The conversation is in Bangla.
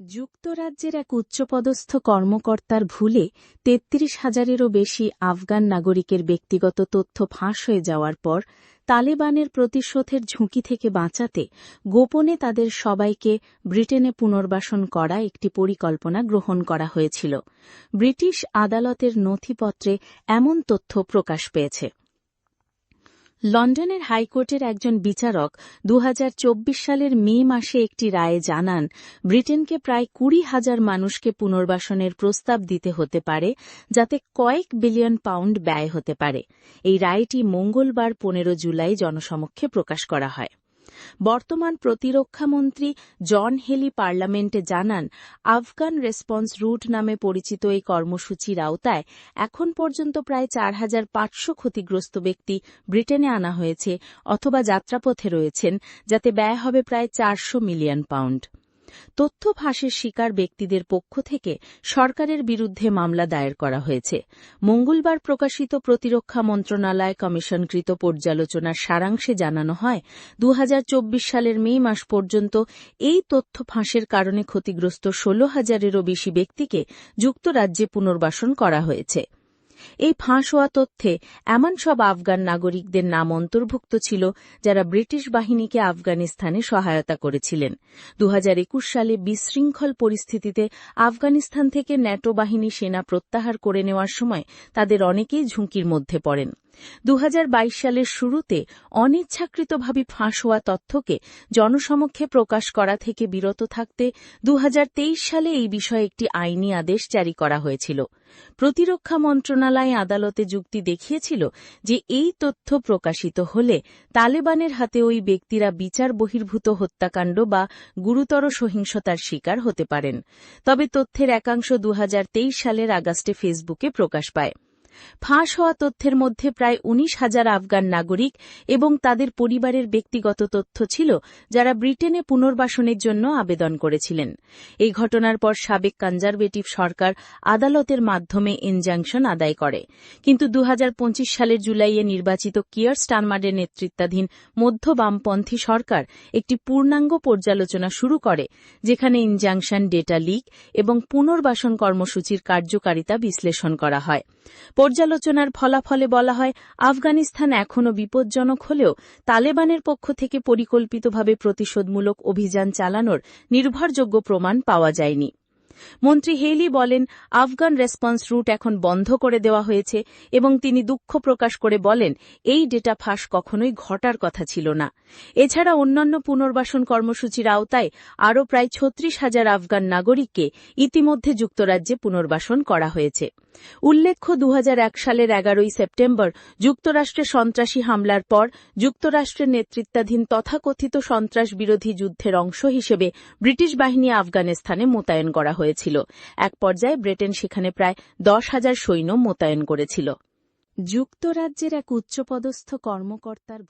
যুক্তরাজ্যের এক উচ্চপদস্থ কর্মকর্তার ভুলে তেত্রিশ হাজারেরও বেশি আফগান নাগরিকের ব্যক্তিগত তথ্য ফাঁস হয়ে যাওয়ার পর তালেবানের প্রতিশোধের ঝুঁকি থেকে বাঁচাতে গোপনে তাদের সবাইকে ব্রিটেনে পুনর্বাসন করা একটি পরিকল্পনা গ্রহণ করা হয়েছিল। ব্রিটিশ আদালতের নথিপত্রে এমন তথ্য প্রকাশ পেয়েছে। লন্ডনের হাইকোর্টের একজন বিচারক দু হাজার চব্বিশ সালের মে মাসে একটি রায়ে জানান, ব্রিটেনকে প্রায় কুড়ি হাজার মানুষকে পুনর্বাসনের প্রস্তাব দিতে হতে পারে, যাতে কয়েক বিলিয়ন পাউন্ড ব্যয় হতে পারে। এই রায়টি মঙ্গলবার পনেরো জুলাই জনসমক্ষে প্রকাশ করা হয়। বর্তমান প্রতিরক্ষামন্ত্রী জন হেলি পার্লামেন্টে জানান, আফগান রেসপন্স রুট নামে পরিচিত এই কর্মসূচির আওতায় এখন পর্যন্ত প্রায় চার হাজার পাঁচশো ক্ষতিগ্রস্ত ব্যক্তি ব্রিটেনে আনা হয়েছে অথবা যাত্রাপথে রয়েছেন, যাতে ব্যয় হবে প্রায় চারশো মিলিয়ন পাউন্ড। তথ্য ফাঁসের শিকার ব্যক্তিদের পক্ষ থেকে সরকারের বিরুদ্ধে মামলা দায়ের করা হয়েছে। মঙ্গলবার প্রকাশিত প্রতিরক্ষা মন্ত্রণালয় কমিশনকৃত পর্যালোচনার সারাংশে জানানো হয় দু হাজার চব্বিশ সালের মে মাস পর্যন্ত এই তথ্য ফাঁসের কারণে ক্ষতিগ্রস্ত ষোলো হাজারেরও বেশি ব্যক্তিকে যুক্তরাজ্যে পুনর্বাসন করা হয়েছে। এই ফাঁস হওয়া তথ্যে এমন সব আফগান নাগরিকদের নাম অন্তর্ভুক্ত ছিল যারা ব্রিটিশ বাহিনীকে আফগানিস্তানে সহায়তা করেছিলেন। দু হাজার একুশ সালে বিশৃঙ্খল পরিস্থিতিতে আফগানিস্তান থেকে ন্যাটো বাহিনী সেনা প্রত্যাহার করে নেওয়ার সময় তাদের অনেকেই ঝুঁকির মধ্যে পড়েন। দু হাজার বাইশ সালের শুরুতে অনিচ্ছাকৃতভাবে ফাঁস হওয়া তথ্যকে জনসমক্ষে প্রকাশ করা থেকে বিরত থাকতে দু হাজার তেইশ সালে এই বিষয়ে একটি আইনি আদেশ জারি করা হয়েছিল। প্রতিরক্ষা মন্ত্রণালয় আদালতে যুক্তি দেখিয়েছিল যে এই তথ্য প্রকাশিত হলে তালেবানের হাতে ওই ব্যক্তিরা বিচার বহির্ভূত হত্যাকাণ্ড বা গুরুতর সহিংসতার শিকার হতে পারেন। তবে তথ্যের একাংশ দু হাজার তেইশ সালের আগস্টে ফেসবুকে প্রকাশ পায়। ফাঁস হওয়া তথ্যের মধ্যে প্রায় উনিশ হাজার আফগান নাগরিক এবং তাদের পরিবারের ব্যক্তিগত তথ্য ছিল যারা ব্রিটেনে পুনর্বাসনের জন্য আবেদন করেছিলেন। এই ঘটনার পর সাবেক কনজারভেটিভ সরকার আদালতের মাধ্যমে ইনজাংশন আদায় করে। কিন্তু দু হাজার পঁচিশ সালের জুলাইয়ে নির্বাচিত কিয়ার স্টারমারের নেতৃত্বাধীন মধ্য বামপন্থী সরকার একটি পূর্ণাঙ্গ পর্যালোচনা শুরু করে, যেখানে ইনজাংশন ডেটা লিক এবং পুনর্বাসন কর্মসূচির কার্যকারিতা বিশ্লেষণ করা হয়। পর্যালোচনার ফলাফলে বলা হয়, আফগানিস্তান এখনও বিপজ্জনক হলেও তালেবানের পক্ষ থেকে পরিকল্পিতভাবে প্রতিশোধমূলক অভিযান চালানোর নির্ভরযোগ্য প্রমাণ পাওয়া যায়নি। মন্ত্রী হেইলি বলেন, আফগান রেসপন্স রুট এখন বন্ধ করে দেওয়া হয়েছে এবং তিনি দুঃখ প্রকাশ করে বলেন, এই ডেটা ফাঁস কখনোই ঘটার কথা ছিল না। এছাড়া অন্যান্য পুনর্বাসন কর্মসূচির আওতায় আরও প্রায় ছত্রিশ হাজার আফগান নাগরিককে ইতিমধ্যে যুক্তরাজ্যে পুনর্বাসন করা হয়েছে। উল্লেখ্য দু হাজার এক সালের এগারোই সেপ্টেম্বর যুক্তরাষ্ট্রে সন্ত্রাসী হামলার পর যুক্তরাষ্ট্রের নেতৃত্বাধীন তথাকথিত সন্ত্রাস বিরোধী যুদ্ধের অংশ হিসেবে ব্রিটিশ বাহিনী আফগানিস্তানে মোতায়েন করা হয়েছিল। এক পর্যায়ে ব্রিটেন সেখানে প্রায় দশ হাজার সৈন্য মোতায়েন করেছিল। যুক্তরাজ্যের এক উচ্চপদস্থ কর্মকর্তার